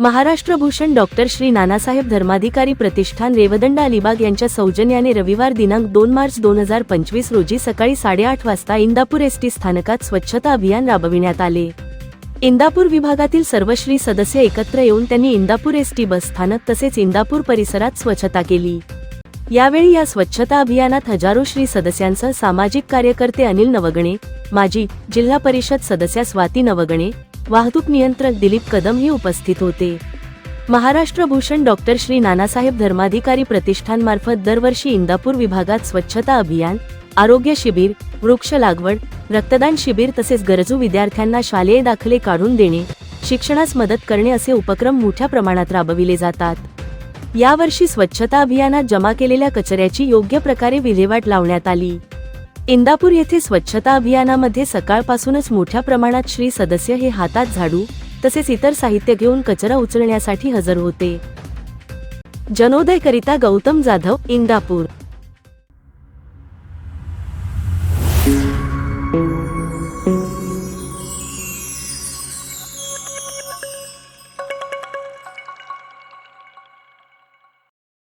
Maharashtra Bhushan doctor Shri Nanasaheb Dharmadhikari Pratishthan Revdanda Alibag यांच्या सौजन्याने रविवार दिनांक दोन मार्च दोन हजार पंचवीस रोजी सकाळी साडेआठ वाजता इंदापूर एसटी स्थानकात स्वच्छता अभियान राबविण्यात आले. इंदापूर विभागातील सर्व श्री सदस्य एकत्र येऊन त्यांनी इंदापूर एसटी बस स्थानक तसेच इंदापूर परिसरात स्वच्छता केली. यावेळी या स्वच्छता अभियानात हजारो श्री सदस्यांसह सामाजिक कार्यकर्ते अनिल नवगणे माजी जिल्हा परिषद सदस्या स्वाती नवगणे वाहतूक नियंत्रक दिलीप कदम हे उपस्थित होते. महाराष्ट्र भूषण डॉक्टर श्री नानासाहेब धर्माधिकारी प्रतिष्ठानमार्फत दरवर्षी इंदापूर विभागात स्वच्छता अभियान आरोग्य शिबिर वृक्ष लागवड रक्तदान शिबिर तसेच गरजू विद्यार्थ्यांना शालेय दाखले काढून देणे शिक्षणास मदत करणे असे उपक्रम मोठ्या प्रमाणात राबविले जातात. यावर्षी स्वच्छता अभियानात जमा केलेल्या कचऱ्याची योग्य प्रकारे विल्हेवाट लावण्यात आली. इंदापूर येथे स्वच्छता अभियानामध्ये सकाळपासूनच मोठ्या प्रमाणात श्री सदस्य हे हातात झाडू तसेच इतर साहित्य घेऊन कचरा उचलण्यासाठी हजर होते. जनोदयकरिता गौतम जाधव इंदापूर.